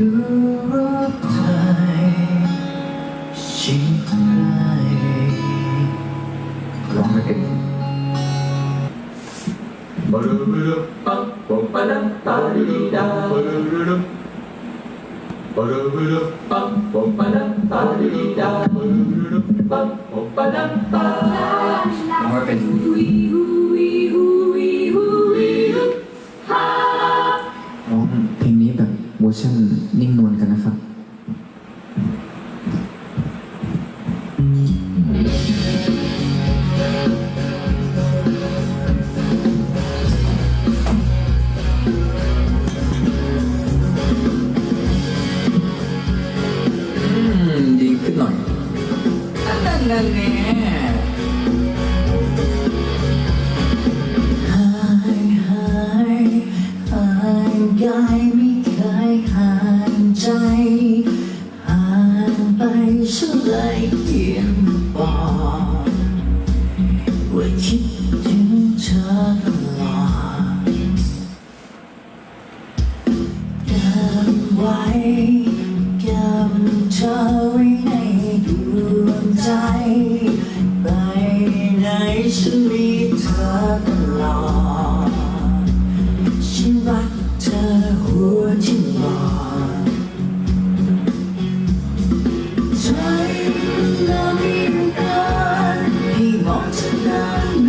ดูรอบไทยชิดไกลร้องไม่เป็นบาร์บาร์ปังปังปะดังตาดีดาบาร์บาร์บาร์บาร์ปังปังปะดังตาดีดาบาร์บาร์ปังปังปะดังตาร้อง นั่นแน่หายหายหายกายไม่เคยห่างใจห่างไปฉันเลยเพียงบอกว่าคิดถึงเธอตลอดเก็บไว้เก็บเธอไว้ในดวง ฉันมีเธอตลอด ฉันรักเธอหัวที่หลอดใจเรามีกันให้มองเธอ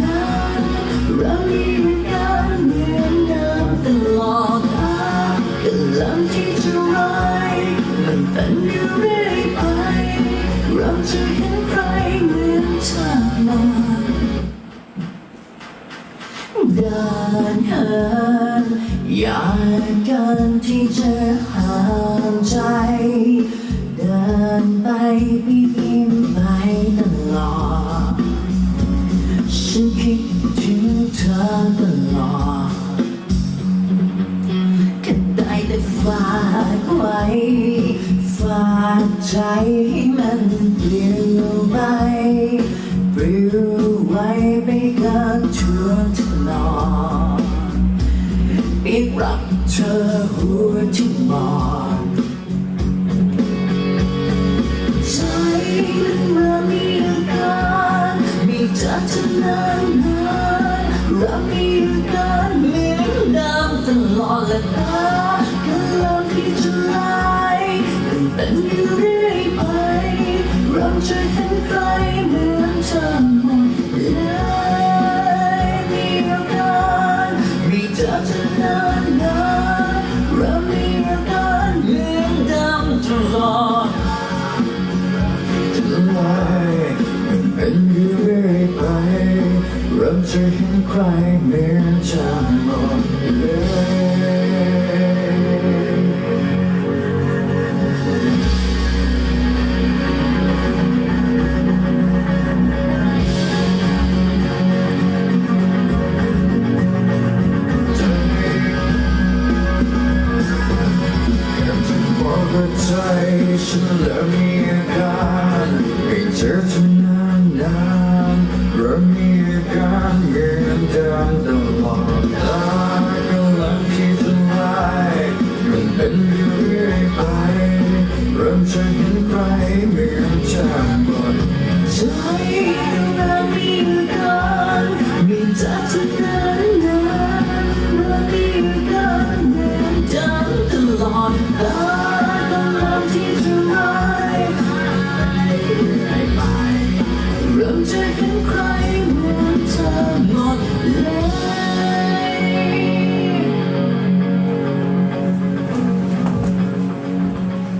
นานๆเรามีกันเหมือนเดิมตลอดกาลกันลำที่จะร้ายมันเป็นอยู่เรื่อยไป เราจะเห็นใครเหมือนเธอ ดินเหินอยากกันที่จะห่างใจ เดินไปพี่ยิ้มไปตลอด ฉันคิดถึงเธอตลอดแค่ได้แต่ฝากไว้ฝากใจให้มันเปลี่ยนไปปลิวไว้ไปกับทั่วตลอดอีก รักเธอหัวที่บอดใจมันเมื่อมีอาการมีเธอจะนานนานเรามีอาการเหมือนเดิมตลอดและตากำลังที่จะลายมันเป็นอยู่เรื่อยไป มีเธอจะนานนานเรามีอาการเหมือนเดิมตลอดทำไมมันเป็นอยู่เรื่อยไปเริ่มจะเห็นใครเหมือนจะ ว่าใจฉันเ